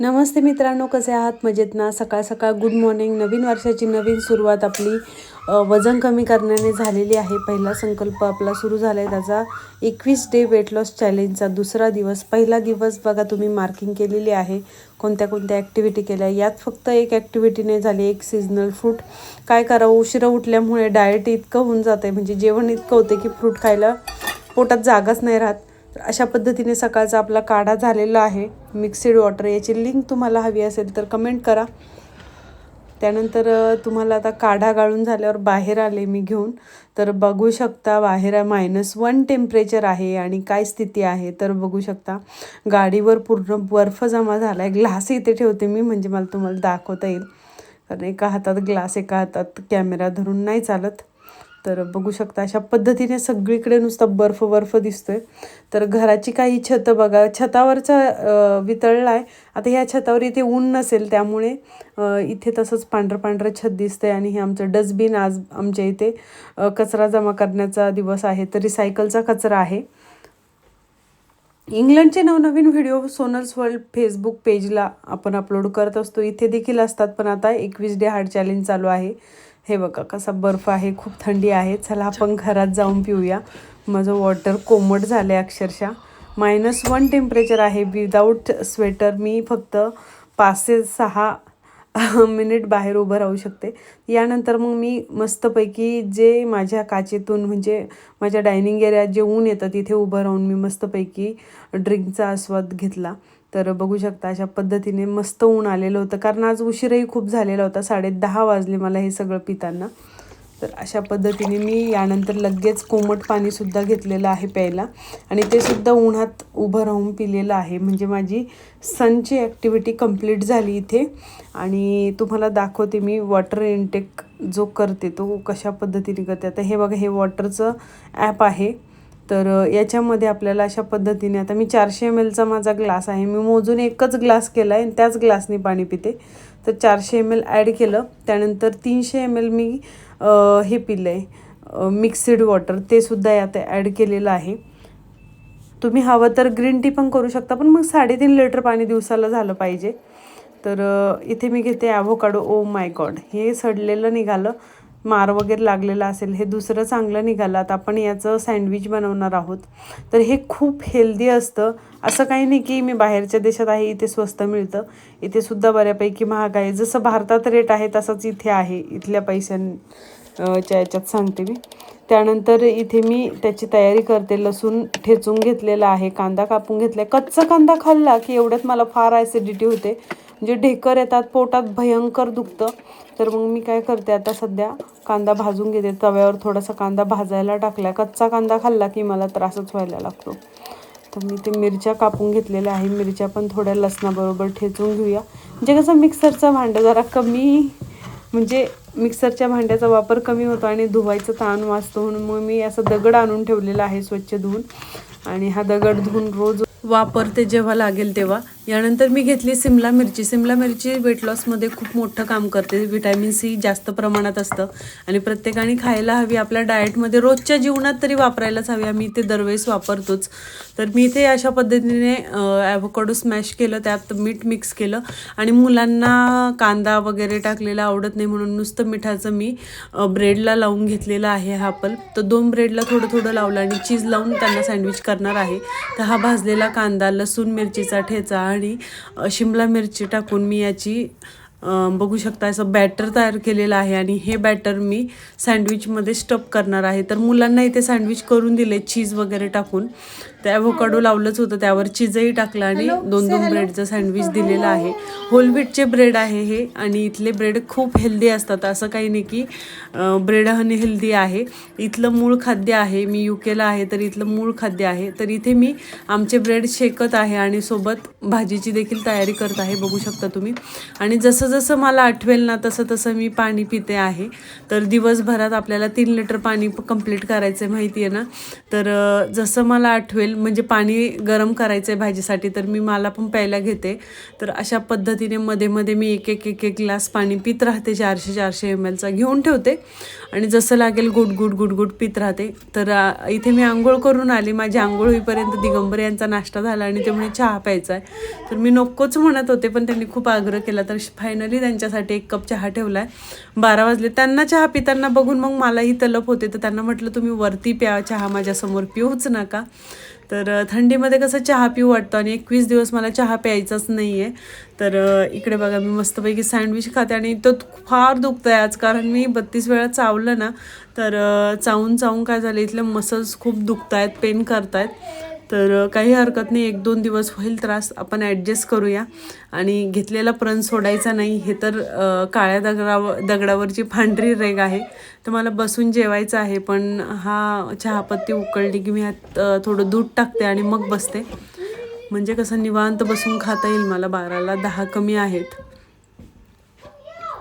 नमस्ते मित्रांनो कसे आहात? मजेत ना? सकाळ सकाळ गुड मॉर्निंग नवीन वर्षाची नवीन सुरुवात आपली वजन कमी करण्याने झालेली आहे. पहिला संकल्प आपला सुरू झाला आहे त्याचा. एकवीस डे वेट लॉस चॅलेंजचा दुसरा दिवस. पहिला दिवस बघा तुम्ही मार्किंग केलेली आहे. कोणत्या कोणत्या ॲक्टिव्हिटी केल्या? यात फक्त एक ॲक्टिव्हिटी नाही झाली एक सीझनल फ्रूट काय करावं? उशिरा उठल्यामुळे डाएट इतकं होऊन जातं आहे म्हणजे जेवण इतकं होतं की फ्रूट खायला पोटात जागाच नाही राहत. तर अशा पद्धतीने सकाळचा आपला काढा झालेला आहे. मिक्सिड वॉटर याची लिंक तुम्हाला हवी असेल तर कमेंट करा. त्यानंतर तुम्हाला आता काढा गाळून झाल्यावर बाहेर आले मी घेऊन. तर बघू शकता बाहेर मायनस वन टेम्परेचर आहे आणि काय स्थिती आहे. तर बघू शकता गाडीवर पूर्ण बर्फ जमा झाला आहे ग्लास इथे ठेवते मी म्हणजे मला तुम्हाला दाखवता येईल. कारण एका हातात ग्लास एका हातात कॅमेरा धरून नाही चालत. तर बघू शकता अशा पद्धतीने सगळीकडे नुसतं बर्फ बर्फ दिसतोय. तर घराची काही छतं बघा छतावरचा वितळला आहे आता ह्या छतावर इथे ऊन नसेल त्यामुळे इथे तसंच पांढरं पांढरं छत दिसतंय आणि हे आमचं डस्टबिन आज आमच्या इथे कचरा जमा करण्याचा दिवस आहे. तर रिसायकलचा कचरा आहे. इंग्लंडचे नवनवीन व्हिडिओ सोनल्स वर्ल्ड फेसबुक पेजला आपण अपलोड करत असतो. इथे देखील असतात पण आता एकवीस डे हार्ड चॅलेंज चालू आहे. हे बघा कसा बर्फ आहे खूप थंडी आहे. चला आपण घरात जाऊन पिऊया. माझं वॉटर कोमट झालं आहे अक्षरशः. मायनस वन टेम्परेचर आहे. विदाऊट स्वेटर मी फक्त पाच ते सहा मिनिट बाहेर उभं राहू शकते. यानंतर मग मी मस्तपैकी जे माझ्या काचेतून म्हणजे माझ्या डायनिंग एरियात जे ऊन येतं तिथे उभं राहून मी मस्तपैकी ड्रिंकचा आस्वाद घेतला. तर बघू शकता अशा पद्धतीने मस्त ऊन आलेलं होतं. कारण आज उशीरही खूप झालेला होता साडे दहा वाजले मला हे सगळं पिताना. तर अशा पद्धतीने मी यानंतर लगेच कोमट पाणीसुद्धा घेतलेलं आहे प्यायला. आणि ते सुद्धा उन्हात उभं राहून पिलेलं आहे. म्हणजे माझी सनची ॲक्टिव्हिटी कंप्लीट झाली इथे. आणि तुम्हाला दाखवते मी वॉटर इनटेक जो करते तो कशा पद्धतीने करते. आता हे बघा हे वॉटरचं ॲप आहे. तर याच्यामध्ये आपल्याला अशा पद्धतीने आता मी चारशे एम एलचा माझा ग्लास आहे. मी मोजून एकच ग्लास केला आहे आणि त्याच ग्लासने पाणी पिते. तर चारशे एम एल ॲड केलं. त्यानंतर तीनशे एम एल मी हे पिलं आहे मिक्सिड वॉटर ते सुद्धा यात ॲड केलेलं आहे. तुम्ही हवं तर ग्रीन टी पण करू शकता पण मग साडेतीन लिटर पाणी दिवसाला झालं पाहिजे. तर इथे मी घेते ॲव्होकाडो ओ माय गॉड हे सडलेलं निघालं. मार वगैरे लागलेला असेल हे दुसरं चांगलं निघालं आता आपण याचं सँडविच बनवणार आहोत. तर हे खूप हेल्दी असतं. असं काही नाही की मी बाहेरच्या देशात आहे इथे स्वस्त मिळतं. इथे सुद्धा बऱ्यापैकी महाग आहे. जसं भारतात रेट आहे तसंच इथे आहे. इथल्या पैशांच्या याच्यात सांगते मी. त्यानंतर इथे मी त्याची तयारी करते. लसूण ठेचून घेतलेला आहे. कांदा कापून घेतला कच्चा कांदा खाल्ला की एवढ्यात मला फार ॲसिडिटी होते. म्हणजे ढेकर येतात पोटात भयंकर दुखतं. तर मग मी काय करते आता सध्या कांदा भाजून घेते. तव्यावर थोडासा कांदा भाजायला टाकला कच्चा कांदा खाल्ला की मला त्रासच व्हायला लागतो. तर मी ते मिरच्या कापून घेतलेल्या आहे. मिरच्या पण थोड्या लसणाबरोबर ठेचून घेऊया. म्हणजे कसं मिक्सरचं भांडं जरा कमी म्हणजे मिक्सरच्या भांड्याचा वापर कमी होतो आणि धुवायचं ताण वाचतो. म्हणून मग मी असं दगड आणून ठेवलेला आहे स्वच्छ धुवून. आणि हा दगड धुवून रोज वापरते जेव्हा लागेल तेव्हा. यानंतर मी घेतली सिमला मिरची. सिमला मिरची वेट लॉसमध्ये खूप मोठं काम करते. विटॅमिन सी जास्त प्रमाणात असतं. आणि प्रत्येकाने खायला हवी आपल्या डाएटमध्ये रोजच्या जीवनात तरी वापरायलाच हवी. आम्ही ते दरवेळेस वापरतोच. तर मी ते अशा पद्धतीने ॲव्होकाडो स्मॅश केलं त्यात मीठ मिक्स केलं. आणि मुलांना कांदा वगैरे टाकलेला आवडत नाही म्हणून नुसतं मिठाचं मी ब्रेडला लावून घेतलेलं आहे हा तर दोन ब्रेडला थोडं थोडं लावलं आणि चीज लावून त्यांना सँडविच करणार आहे. तर हा भाजलेला कांदा लसूण मिरचीचा ठेचा आणि शिमला मिरची टाकून मी याची बघू शकता असं बॅटर तयार केलेलं आहे आणि हे बॅटर मी सँडविचमध्ये स्टप करणार आहे. तर मुलांना इथे सँडविच करून दिले चीज वगैरे टाकून. त्या ॲव्होकाडो लावलंच होतं त्यावर चीजही टाकलं आणि दोन दोन ब्रेडचं सँडविच दिलेलं आहे. होलवीटचे ब्रेड आहे हे आणि इथले ब्रेड खूप हेल्दी असतात. असं काही नाही की ब्रेड हनी हेल्दी आहे. इथलं मूळ खाद्य आहे मी यू केला आहे तर इथलं मूळ खाद्य आहे. तर इथे मी आमचे ब्रेड शेकत आहे आणि सोबत भाजीची देखील तयारी करत आहे बघू शकता तुम्ही. आणि जसं जसं मला आठवेल ना तसं तसं मी पाणी पिते आहे. तर दिवसभरात आपल्याला तीन लिटर पाणी कंप्लीट करायचं आहे माहिती आहे ना? तर जसं मला आठवेल म्हणजे पाणी गरम करायचं आहे भाजीसाठी तर मी मला पण प्यायला घेते. तर अशा पद्धतीने मध्ये मध्ये मी एक एक एक एक ग्लास पाणी पित राहते चारशे चारशे एम एलचा घेऊन ठेवते. आणि जसं लागेल गुड गुड गुड गुड पित राहते. तर इथे मी आंघोळ करून आली. माझी आंघोळ होईपर्यंत दिगंबर यांचा नाश्ता झाला आणि ते म्हणे चहा प्यायचा आहे तर मी नकोच म्हणत होते पण त्यांनी खूप आग्रह केला. तर फायनली त्यांच्यासाठी एक कप चहा ठेवला आहे बारा वाजले. त्यांना चहा पिताना बघून मग मलाही तलप होते. तर त्यांना म्हटलं तुम्ही वरती प्या. चहा माझ्यासमोर पिऊच नका. तर थंडीमध्ये कसं चहा पिऊ वाटतं आणि एकवीस दिवस मला चहा प्यायचाच नाही आहे तर इकडे बघा मी मस्तपैकी सँडविच खाते आणि तो फार दुखतं आहे आज कारण मी बत्तीस वेळा चावलं ना तर चावून चावून काय झालं इथले मसल्स खूप दुखत आहेत पेन करत आहेत तर काही हरकत नाही. एक दोन दिवस होईल त्रास. आपण ॲडजस्ट करूया. आणि घेतलेला प्रण सोडायचा नाही. हे तर काळ्या दगडावर दगडावरची पांढरी रेग आहे. तर मला बसून जेवायचं आहे. पण हा चहापत्ती उकळली की मी ह्यात थोडं दूध टाकते आणि मग बसते. म्हणजे कसं निवांत बसून खाता येईल मला. बाराला दहा कमी आहेत.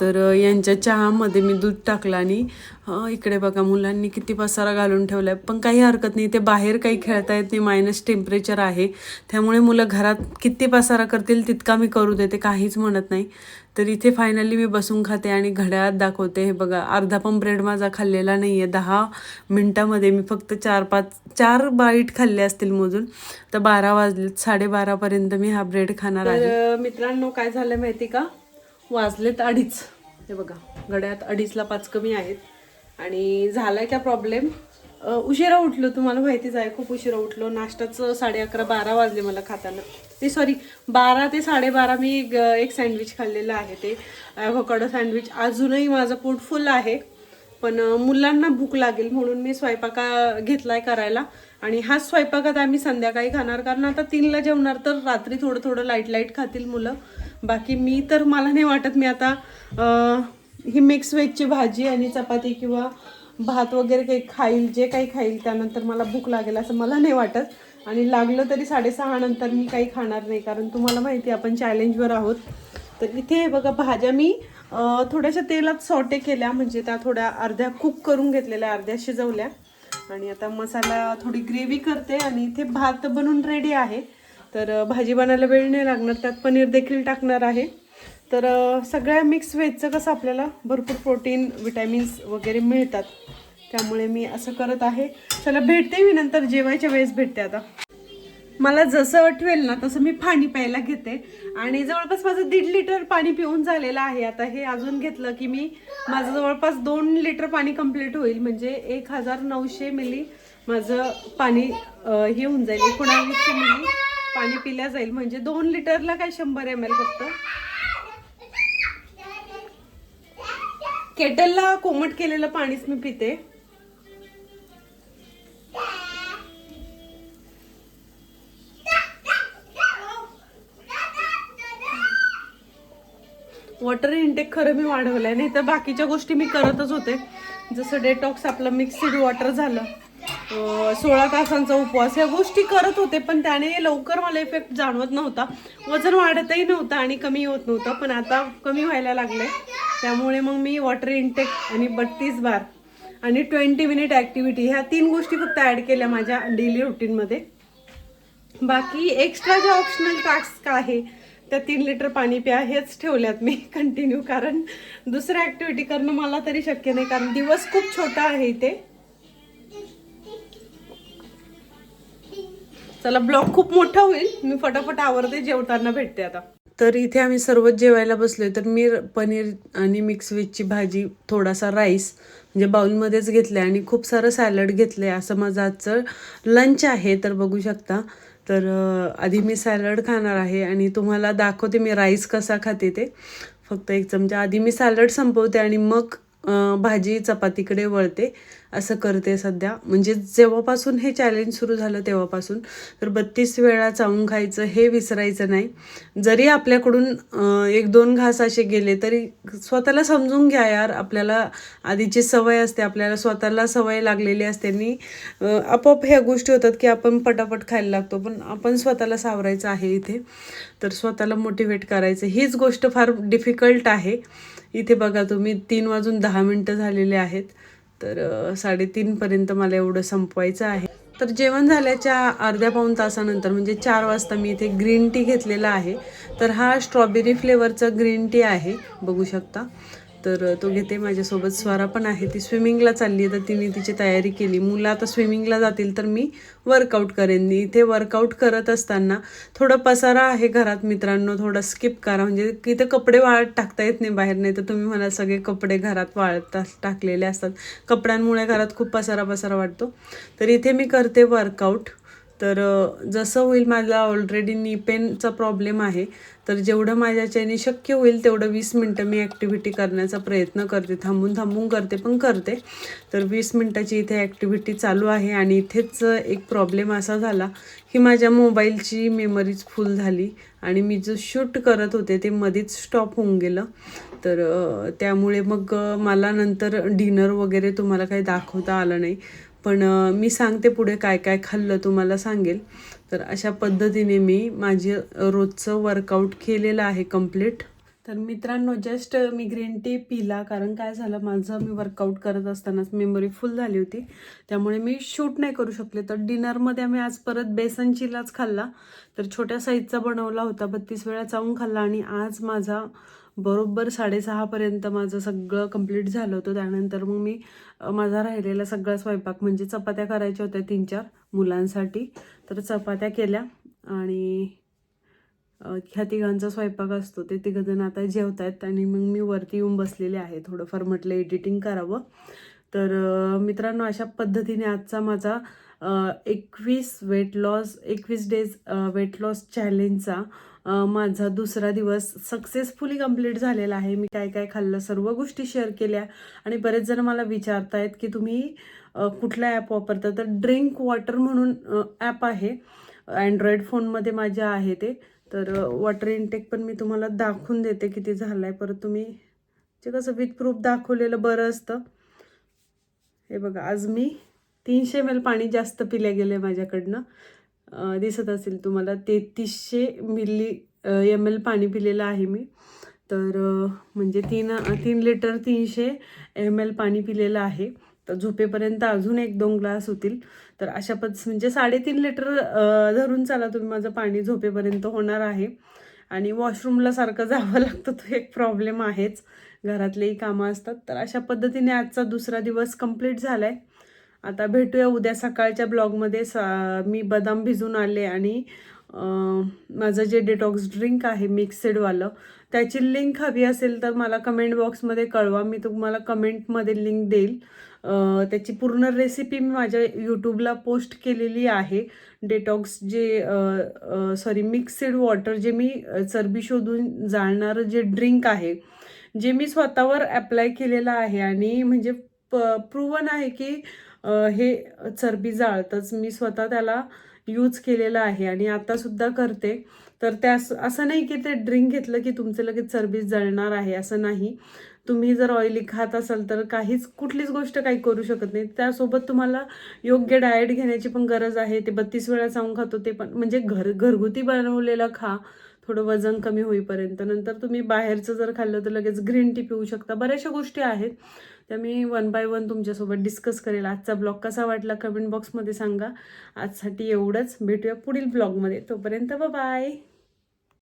तर यांच्या चहामध्ये मी दूध टाकलं आणि इकडे बघा मुलांनी किती पसारा घालून ठेवला आहे पण काही हरकत नाही ते बाहेर काही खेळता येत नाही मायनस टेम्परेचर आहे. त्यामुळे मुलं घरात किती पसारा करतील तितका मी करू देते काहीच म्हणत नाही. तर इथे फायनली मी बसून खाते आणि घड्याळात दाखवते. हे बघा अर्धा पण ब्रेड माझा खाल्लेला नाही आहे दहा मिनटामध्ये मी फक्त चार पाच चार बाईट खाल्ले असतील मोजून. तर बारा वाजलेत साडेबारापर्यंत मी हा ब्रेड खाणार आहे. मित्रांनो काय झालं माहिती का? वाजलेत अडीच. हे बघा घड्यात अडीचला पाच कमी आहेत. आणि झालाय का प्रॉब्लेम उशिरा उठलो. तुम्हाला माहितीच आहे खूप उशिरा उठलो. नाश्ताचं साडे अकरा बारा वाजले मला खाताना. ते सॉरी बारा ते साडेबारा मी एक एक सँडविच खाल्लेलं आहे ते. ॲव्होकाडो सँडविच अजूनही माझं पोट फुल आहे. पण मुलांना भूक लागेल म्हणून मी स्वयंपाका घेतलाय करायला. आणि हाच स्वयंपाकात आम्ही संध्याकाळी खाणार. कारण आता तीनला जेवणार तर रात्री थोडं थोडं लाइट लाइट खातील मुलं. बाकी मी तर मला नाही वाटत मी आता ही मिक्स व्हेजची भाजी आणि चपाती किंवा भात वगैरे काही खाईल जे काही खाईल त्यानंतर मला भूक लागेल असं मला नाही वाटत. आणि लागलं तरी साडेसहा नंतर मी काही खाणार नाही कारण तुम्हाला माहिती आहे आपण चॅलेंजवर आहोत. तर इथे बघा भाज्या मी थोड्याशा तेलात सॉटे केल्या म्हणजे त्या थोड्या अर्ध्या कुक करून घेतलेल्या अर्ध्या शिजवल्या. आणि आता मसाला थोडी ग्रेव्ही करते आणि इथे भात बनून रेडी आहे. तर भाजी बनायला वेळ नाही लागणार त्यात पनीर देखील टाकणार आहे. तर सगळ्या मिक्स व्हेजचं कसं आपल्याला भरपूर प्रोटीन विटॅमिन्स वगैरे मिळतात. त्यामुळे मी असं करत आहे. चला भेटते मी नंतर. जेवायच्या वेळेस भेटते आता. मला जसं आठवेल ना तसं मी पाणी प्यायला घेते. आणि जवळपास माझं दीड लिटर पाणी पिऊन झालेलं आहे. आता हे अजून घेतलं की मी माझं जवळपास दोन लिटर पाणी कंप्लीट होईल. म्हणजे एक हजार नऊशे मिली माझं पाणी हे होऊन जाईल. एकोणावीसशे मिली पाणी पिल्या जाईल. म्हणजे दोन लिटरला काय शंभर एम एल फक्त? केटलला कोमट केलेलं पाणीच मी पिते. वॉटर इंटेक खरं मी वाढवलंय. नाही तर बाकीच्या गोष्टी मी करतच होते. जसं डेटॉक्स आपलं मिक्सिड वॉटर झालं. सोळा तासांचा उपवास या गोष्टी करत होते पण त्याने लवकर मला इफेक्ट जाणवत नव्हता. वजन वाढतही नव्हतं आणि कमी होत नव्हतं पण आता कमी व्हायला लागले त्यामुळे मग मी वॉटर इनटेक आणि बत्तीस बार आणि ट्वेंटी मिनिट ॲक्टिव्हिटी ह्या तीन गोष्टी फक्त ॲड केल्या माझ्या डेली रुटीनमध्ये बाकी एक्स्ट्रा जे ऑप्शनल टास्क आहे त्या तीन लिटर पाणी प्या हेच ठेवल्यात मी कंटिन्यू कारण दुसऱ्या ॲक्टिव्हिटी करणं मला तरी शक्य नाही कारण दिवस खूप छोटा आहे इथे. चला ब्लॉग खूप मोठा होईल. मी फटाफट आवरते जेवताना भेटते आता. तर इथे आम्ही सर्वच जेवायला बसलोय. तर मी पनीर आणि मिक्स व्हेजची भाजी थोडासा राईस म्हणजे बाउलमध्येच घेतलं आणि खूप सारं सॅलड घेतलं आहे असं माझं आजचं लंच आहे तर बघू शकता. तर आधी मी सॅलड खाणार आहे आणि तुम्हाला दाखवते मी राईस कसा खाते ते. फक्त एक चमचा. आधी मी सॅलड संपवते आणि मग भाजी चपातीकडे वळते. असं करते सध्या. म्हणजे जेव्हापासून हे चॅलेंज सुरू झालं तेव्हापासून. तर बत्तीस वेळा चावून खायचं हे विसरायचं नाही. जरी आपल्याकडून एक दोन घास असे गेले तरी स्वतःला समजून घ्या यार. आपल्याला आधीची सवय असते आपल्याला स्वतःला सवय लागलेली असते. आणि आपोआप ह्या गोष्टी होतात की आपण पटापट खायला लागतो. पण आपण स्वतःला सावरायचं आहे इथे. तर स्वतःला मोटिवेट करायचं. हीच गोष्ट फार डिफिकल्ट आहे. इथे बघा तुम्ही तीन वाजून दहा मिनटं झालेले आहेत. तर साडेतीनपर्यंत मला एवढं संपवायचं आहे. तर जेवण झाल्याच्या अर्ध्या पाऊण तासानंतर म्हणजे चार वाजता मी इथे ग्रीन टी घेतलेला आहे. तर हा स्ट्रॉबेरी फ्लेवरचा ग्रीन टी आहे बघू शकता. तर तो घेते माझ्यासोबत स्वरा पण आहे ती स्विमिंगला चालली तर तिने तिची तयारी केली. मुलं आता स्विमिंगला जातील तर मी वर्कआउट करेन. इथे वर्कआउट करत असताना थोडं पसारा आहे घरात मित्रांनो थोडं स्किप करा. म्हणजे इथे कपडे वाळत टाकता येत नाही बाहेर नाही तर तुम्ही मला सगळे कपडे घरात वाळत टाकलेले असतात. कपड्यांमुळे घरात खूप पसारा पसारा वाटतो तर इथे मी करते वर्कआउट तर जसं होईल मला ऑलरेडी नी पेनचा प्रॉब्लेम आहे तर जेवढं माझ्याच्याने शक्य होईल तेवढं वीस मिनटं मी ॲक्टिव्हिटी करण्याचा प्रयत्न करते. थांबून थांबून करते पण करते. तर वीस मिनटाची इथे ॲक्टिव्हिटी चालू आहे आणि इथेच एक प्रॉब्लेम असा झाला की माझ्या मोबाईलची मेमरीज फुल झाली आणि मी जो शूट करत होते ते मध्येच स्टॉप होऊन गेलं. तर त्यामुळे मग मला नंतर डिनर वगैरे तुम्हाला काही दाखवता आलं नाही. पण मी सांगते पुढे काय काय खाल्लं तुम्हाला सांगेल. तर अशा पद्धतीने मी माझे रोजचं वर्कआउट केलेलं आहे कंप्लीट तर मित्रांनो जस्ट मी ग्रीन टी पिला. कारण काय झालं माझं मी वर्कआउट करत असतानाच मेमरी फुल झाली होती. त्यामुळे मी शूट नाही करू शकले. तर डिनरमध्ये आम्ही आज परत बेसन चिलाच खाल्ला. तर छोट्या साईजचा बनवला होता. बत्तीस वेळा चावून खाल्ला. आणि आज माझा बरोबर साडेसहापर्यंत माझं सगळं कंप्लीट झालं होतं. त्यानंतर मग मी माझा राहिलेला सगळा स्वयंपाक म्हणजे चपात्या करायच्या होत्या तीन चार मुलांसाठी. तर चपात्या केल्या आणि ह्या तिघांचा स्वयंपाक असतो. ते तिघंजण आता जेवत आहेत आणि मग मी वरती येऊन बसलेले आहे. थोडंफार म्हटलं एडिटिंग करावं. तर मित्रांनो अशा पद्धतीने आजचा माझा एकवीस वेट लॉस एकवीस डेज वेट लॉस चॅलेंजचा माझा दुसरा दिवस सक्सेसफुली कंप्लीट झालेला आहे. मी काय काय खाल्लं सर्व गोष्टी शेअर केल्या आणि बरेच जण मला विचारतायत की तुम्ही कुठला ॲप वापरता? तर ड्रिंक वॉटर म्हणून ॲप आहे. अँड्रॉईड फोनमध्ये माझ्या आहे ते. तर वॉटर इनटेक पण मी तुम्हाला दाखवून देते किती झालं आहे परत तुम्ही जे कसं विथ प्रूफ दाखवलेलं बरं असतं. हे बघा आज मी तीनशे एम एल पाणी जास्त पिल्या आहे माझ्याकडनं. दिसत असेल तुम्हाला तेहतीसशे मिली एम एल पाणी पिलेलं आहे मी. तर म्हणजे तीन तीन लिटर तीनशे एम एल पाणी पिलेलं आहे. तर झोपेपर्यंत अजून एक दोन ग्लास होतील. तर अशा पद्ध म्हणजे साडेतीन लिटर धरून चाला तुम्ही माझं पाणी झोपेपर्यंत होणार आहे. आणि वॉशरूमला सारखं जावं लागतं तो एक प्रॉब्लेम आहेच. घरातलेही कामं असतात. तर अशा पद्धतीने आजचा दुसरा दिवस कंप्लीट झाला आहे आता भेटूया उद्या सकाळच्या ब्लॉगमध्ये. सा मी बदाम भिजून आले आणि माझं जे डिटॉक्स ड्रिंक आहे मिक्सेडवालं त्याची लिंक हवी असेल तर मला कमेंट बॉक्समध्ये कळवा. मी तुम्हाला कमेंटमध्ये लिंक देईल. त्याची पूर्ण रेसिपी मी माझ्या यूट्यूबला पोस्ट केलेली आहे. डेटॉक्स जे सॉरी मिक्सेड वॉटर जे मी चरबी शोधून जाळणारं जे ड्रिंक आहे जे मी स्वतःवर अप्लाय केलेलं आहे आणि म्हणजे प प्रूवन आहे की हे चरबी जाळतंच. मी स्वतः त्याला यूज केलेलं आहे आणि आतासुद्धा करते. तर त्या असं नाही की ते ड्रिंक घेतलं की तुमचं लगेच चरबी जळणार आहे असं नाही. तुम्ही जर ऑइली खात असाल तर काहीच कुठलीच गोष्ट काही करू शकत नाही. त्यासोबत तुम्हाला योग्य डाएट घेण्याची पण गरज आहे. ते बत्तीस वेळा जाऊन खातो ते पण. म्हणजे घर घरगुती बनवलेलं खा. थोडं वजन कमी होईपर्यंत. नंतर तुम्ही बाहेरचं जर खाल्लं तर लगेच ग्रीन टी पिऊ शकता. बऱ्याचशा गोष्टी आहेत. त्या मी वन बाय वन तुमच्यासोबत डिस्कस करेल. आजचा ब्लॉग कसा वाटला कमेंट बॉक्समध्ये सांगा. आजसाठी एवढंच. भेटूया पुढील ब्लॉगमध्ये. तोपर्यंत बाय